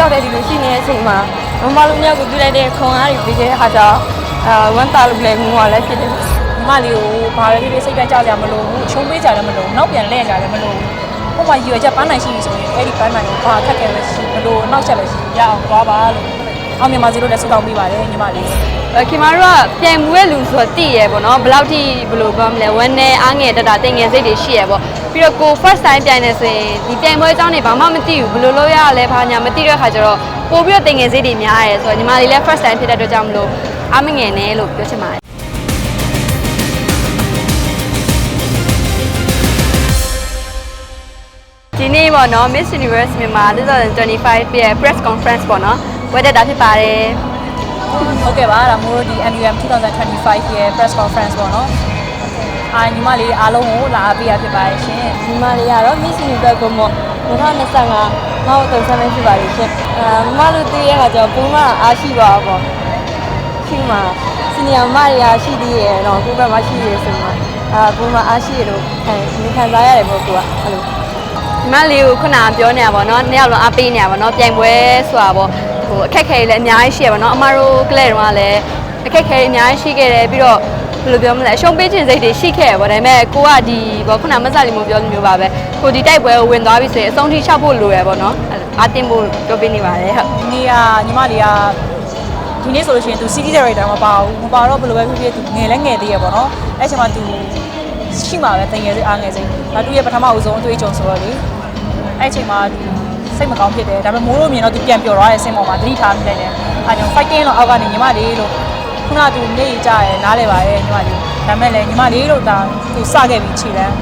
တယောက်တည်းဒီလိုရှိနေတဲ့အချိန်မှာမမလူမျိုးကိုပြလိုက်တဲ့ခွန်အားတွေပြီးတဲ့ဟာကြောင့်အာဝန်တာလို့လည်းငုံရလည်းဖြစ်တယ်ညီမလေးကိုဘာပဲဖြစ်ဖြစ်စိတ်ကကြောက်ကြမလို့ဘူးချုံပေးကြလည်းမလို့ဘူးနောက်ပြန်လဲကြလည်းမလို့ဘူးဟိုမှာရွယ်ချက်ပန်းနိုင်ရှိပြီဆိုရင်အဲ့ဒီပန်းနိုင်ကိုဘာခက်ခဲလဲရှိမလို့နောက်ချက်လည်းရှိရအောင်သွားပါလို့ အောင်မြန်မာစီလို့လည်းဆုတောင်းပေးပါတယ်ညီမလေးခင်မတို့ကပြန်မူရဲ့လူဆိုတော့တည်ရပေါ့နော်ဘယ်လောက်ထိဘယ်လိုပြောမလဲဝမ်းနဲ့အားငယ်တတာတင်ငယ်စိတ်တွေရှိရပေါ့ပြီးတော့ကို first time ပြန်နေဆိုရင်ဒီပြန်ပွဲအကြောင်းတွေဘာမှမသိဘူးဘယ်လိုလုပ်ရလဲဘာညာမသိတဲ့ခါကျတော့ပို့ပြီးတော့တင်ငယ်စိတ်တွေများရဲဆိုတော့ညီမလေးလည်း first time ဖြစ်တဲ့အတွက်ကြောင့်မလို့အားမငယ်နဲ့လို့ပြောချင်ပါတယ်ဒီနေ့ပေါ့နော် Miss Universe မြန်မာ2025ရဲ့ press conference ပေါ့နော် ဝယ်တက်တာဖြစ်ပါတယ်ဟုတ်ကဲ့ပါဒါမို့လို့ဒီ MUM 2025ရဲ့ press conference ပေါ့နော်အာညီမလေးအားလုံးကိုလာအားပေးရဖြစ်ပါတယ်ရှင်ဒီမလေးကတော့ Miss Universe ကိုမ2025နောက်တော့ဆမ်းမရှိပါလိမ့်ရှင်အာမမလူတည်ရခါကျတော့ပုံမှန်အားရှိပါပေါ့ရှိမှာစီနီယာမတွေအားရှိသေးရဲ့တော့ကိုယ်ဘက်မှာရှိရဆိုမှာအာပုံမှန်အားရှိရလို့ခံခံစားရတယ်ပေါ့ကိုကအဲ့လိုဒီမလေးကိုခုနကပြောနေတာပေါ့နော်နှစ်ယောက်လုံးအားပေးနေတာပေါ့နော်ပြိုင်ပွဲဆိုတာပေါ့ ဟိုအခက်ခဲတွေလည်းအများကြီးရှိရပါတော့အမတို့ကလစ်တုန်းကလည်းအခက်ခဲတွေအများကြီးရှိခဲ့တယ်ပြီးတော့ဘယ်လိုပြောမလဲအရှုံးပေးခြင်းစိတ်တွေရှိခဲ့ရပေါ့ဒါပေမဲ့ကိုကဒီပေါ့ခုနမဆာလီမျိုးပြောလိုမျိုးပါပဲကိုဒီတိုက်ပွဲကိုဝင်သွားပြီဆိုရင်အဆုံးထိချဖို့လိုရပေါ့နော်အားတင်ဖို့ပြောပေးနေပါတယ်ဟုတ်ဒီနေ့ကညီမလေးကဒီနေ့ဆိုလို့ရှိရင်သူ CD director မပါဘူးမပါတော့ဘယ်လိုပဲဖြစ်ဖြစ်သူငယ်လဲငယ်သေးရပေါ့နော်အဲ့ချိန်မှာသူရှိမှာပဲတင်ငယ်စိအားငယ်စိဒါသူရဲ့ပထမအဦးဆုံးအတွေ့အကြုံဆိုတော့လေအဲ့ချိန်မှာသူ စိတ်မကောင်းဖြစ်တယ်ဒါပေမဲ့မိုးလို့မြင်တော့သူပြန်ပျော်သွားတဲ့ဆင်းပေါ်မှာသတိထားမိလိုက်တယ်အဲကြောင့် fighting တော့အောက်ကနေညီမလေးလို့ခုနကသူနေကြရဲနားလဲပါရဲ့ညီမလေးဒါပေမဲ့လည်းညီမလေးလို့ဒါသူစခဲ့ပြီးခြေလမ်း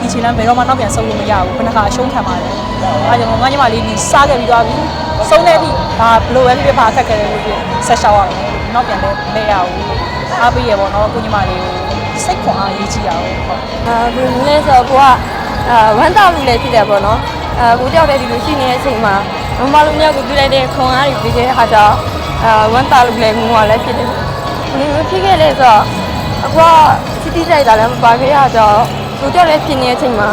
ဒီခြေလမ်းဘယ်တော့မှနောက်ပြန်ဆုပ်လို့မရဘူးဘယ်နှခါအရှုံးခံပါတယ်အဲကြောင့်ငါညီမလေးนี่စခဲ့ပြီးသွားပြီဆုံးတဲ့အထိဘာဘလို့ပဲဖြစ်ဖြစ်ဘာအခက်ခဲလဲလို့ဖြစ်ဆက်ရှောက်ရမယ်နောက်ပြန်လဲလဲရအောင်အားပေးရပေါ့နော်ကိုညီမလေးကိုစိတ်ခွန်အားရေးကြည့်ရအောင်ဟုတ်အာဘယ်လိုလဲဆိုတော့ကိုကအာဝန်တာလို့လည်းဖြစ်တယ်ပေါ့နော် အာကိုတယောက်တည်းဒီလိုရှိနေတဲ့အချိန်မှာမမလူမျိုးကိုပြလိုက်တဲ့ခွန်အားတွေပြီးတဲ့ဟာကြောင့်အာဝန်တာလို့လည်းငုံရလည်းဖြစ်တယ်ဘယ်လိုဖြစ်ခဲ့လဲဆိုတော့အခုကစီတီဆိုင်တာလည်းမပါခဲ့ရတော့ကိုတယောက်လည်းဖြစ်နေတဲ့အချိန်မှာ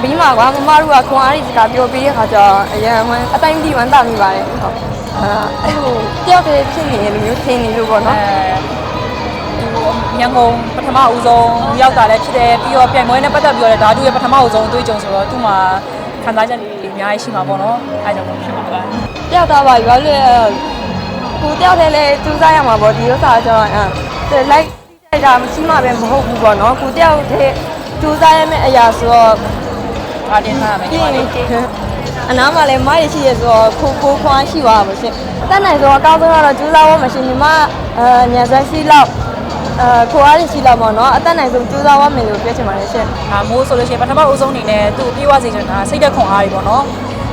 ပြီးမှကွာမမတို့ကခွန်အားတွေစကားပြောပြီးတဲ့ခါကျတော့အရင်ဝမ်းအတိုင်းဒီဝန်တာမိပါတယ်ဟုတ်အာအဲ့လိုတယောက်တည်းဖြစ်နေတယ်လို့မျိုးထင်နေလို့ပေါ့နော်အဲရန်ကုန်ပထမဦးဆုံးရောက်တာလည်းဖြစ်တယ်ပြီးတော့ပြန်ပွဲနဲ့ပတ်သက်ပြီးတော့လည်းဓာတုရဲ့ပထမဦးဆုံးအတွေ့အကြုံဆိုတော့သူ့မှာ ခံစားချက်တွေအများကြီးရှိမှာပေါ့နော်အဲကြောင့်မို့ဖြစ်မှာပါတယောက်သားပါရွာလေကိုတယောက်တည်းလဲစူးစမ်းရမှာပေါ့ဒီဥစ္စာကြောင့်အဲလိုက်လိုက်တာမရှိမှပဲမဟုတ်ဘူးပေါ့နော်ကိုတယောက်တည်းစူးစမ်းရမယ့်အရာဆိုတော့အားတင်ထားရမယ်ညီပြီးမရင်လေးအနားမှာလည်းမိုက်ရှိရဆိုတော့ခိုးခိုးခွားရှိပါပါရှင်အသက်နိုင်ဆိုတော့အကောင်းဆုံးကတော့စူးစမ်းဖို့မရှိညီမအဲညဇက်ရှိလောက် အဲကိုအားရှိလောက်ပေါ့နော်အသက်နိုင်ဆုံးစူးစမ်းဖို့မယ်လို့ပြောချင်ပါတယ်ရှင်ဒါမိုးဆိုလို့ရှိရင်ပထမဦးဆုံးအနေနဲ့သူ့ပြေးဝစေချင်တာစိတ်သက်ခွန်အားတွေပေါ့နော်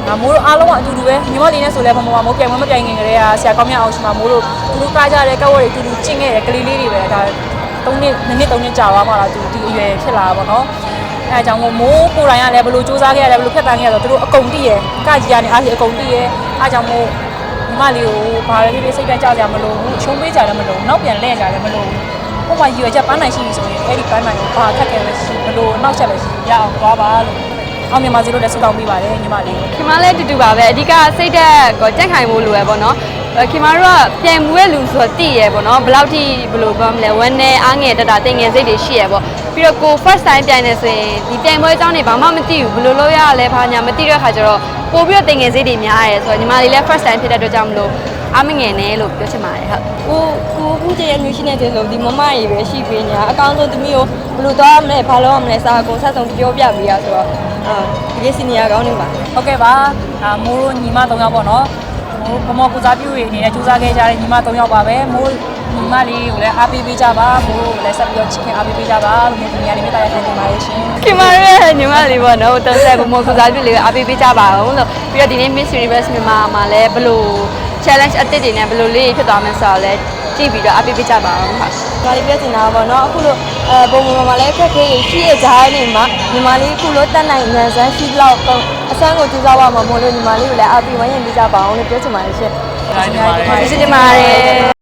ဒါမိုးတို့အားလုံးကအတူတူပဲညီမလေးနဲ့ဆိုလဲမမမိုးပြိုင်မမပြိုင်ခင်ကလေးကဆရာကောင်းမြတ်အောင်ရှိမှာမိုးတို့သူတို့ကားကြတဲ့ကောက်ဝဲတွေတူတူကျင့်ခဲ့တဲ့ကလေးလေးတွေပဲဒါ၃နှစ်၂နှစ်၃နှစ်ကြာသွားမှလာသူဒီအရွယ်ဖြစ်လာတာပေါ့နော်အဲအကြောင်းမို့မိုးကိုယ်တိုင်ကလည်းဘယ်လိုစူးစမ်းခဲ့ရတယ်ဘယ်လိုဖြတ်တန်းခဲ့ရဆိုတော့သူတို့အကုန်တည်ရကကြီးကနေအားကြီးအကုန်တည်ရအဲအကြောင်းမို့ညီမလေးကိုဘာပဲဖြစ်ဖြစ်စိတ်ကကြောက်ကြမလို့ဘူးချုံပေးကြလည်းမလို့နောက်ပြန်လဲကြလည်းမလို့ ဟိုမှာရွယ်ချက်ပန်းနိုင်ရှိပြီဆိုရင်အဲ့ဒီပန်းနိုင်ကိုဘာခက်ခဲလဲရှိဘလို့နောက်ချက်လဲရှိရအောင်သွားပါလို့အောင်မြန်မာစီလို့လည်းဆုတောင်းပေးပါတယ်ညီမလေးကိုခင်မလည်းတူတူပါပဲအဓိကစိတ်သက်ကိုကြက်ခိုင်ဖို့လိုရပေါ့နော်အဲခင်မတို့ကပြန်မူရဲ့လူဆိုတော့တည်ရပေါ့နော်ဘယ်လောက်ထိဘယ်လိုပြောမလဲဝမ်းနဲ့အားငယ်တတာတင်ငယ်စိတ်တွေရှိရပေါ့ပြီးတော့ကို first time ပြန်နေဆိုရင်ဒီပြိုင်ပွဲအကြောင်းတွေဘာမှမသိဘူးဘယ်လိုလုပ်ရလဲဘာညာမသိတဲ့ခါကျတော့ပို့ပြီးတော့တင်ငယ်စိတ်တွေများရဲဆိုတော့ညီမလေးလည်း first time ဖြစ်တဲ့အတွက်ကြောင့်မလို့ အားမငယ်နဲ့လို့ပြောချင်ပါတယ်ဟုတ်ကိုကိုခုတည်းရဲ့ new ရှိနေတဲ့ဆိုဒီမမကြီးပဲရှိပေးနေတာအကောင်းဆုံးသမီးကိုဘယ်လိုသွားမလဲဘာလုပ်ရမလဲစာကုန်ဆက်ဆုံးပြောပြပေးရဆိုတော့အာဒီစီနီယာကောင်းနေပါဟုတ်ကဲ့ပါဒါမိုးတို့ညီမ၃ယောက်ပေါ့နော်မိုးဘမော်ကုစားပြုတွေအနေနဲ့စူးစမ်းခဲ့ကြတဲ့ညီမ၃ယောက်ပါပဲမိုးညီမလေးကိုလည်းအားပေးပေးကြပါမိုးကိုလည်းဆက်ပြီးတော့ချစ်ခင်အားပေးပေးကြပါလို့ဒီနေရာလေးမြတ်တာရခံနေပါရဲ့ရှင်ခင်မရဲ့ညီမလေးပေါ့နော်တုံးဆက်ဘမောကုစားပြုလေးအားပေးပေးကြပါအောင်လို့ပြီးတော့ဒီနေ့ Miss Universe မြန်မာမှာလည်းဘယ်လို challenge အသစ်တွေနဲ့ဘယ်လိုလေးဖြစ်သွားမလဲဆိုတော့လည်းကြည့်ပြီးတော့အားပေးပေးကြပါအောင်ဟုတ်။ဒါလေးပြောချင်တာပေါ့နော်အခုလိုအဲပုံမှန်မှာလည်းအခက်အခဲကြီးရှိရကြနေမှာညီမလေးအခုလိုတက်နိုင်ဉာဏ်စမ်းရှိလောက်တော့အဆန်းကိုကြိုးစားပါမှာမို့လို့ညီမလေးကိုလည်းအပီဝိုင်းရင်ပြကြပါအောင်လို့ပြောချင်ပါတယ်ရှင်။ဒါညီမလေးကျေးဇူးတင်ပါတယ်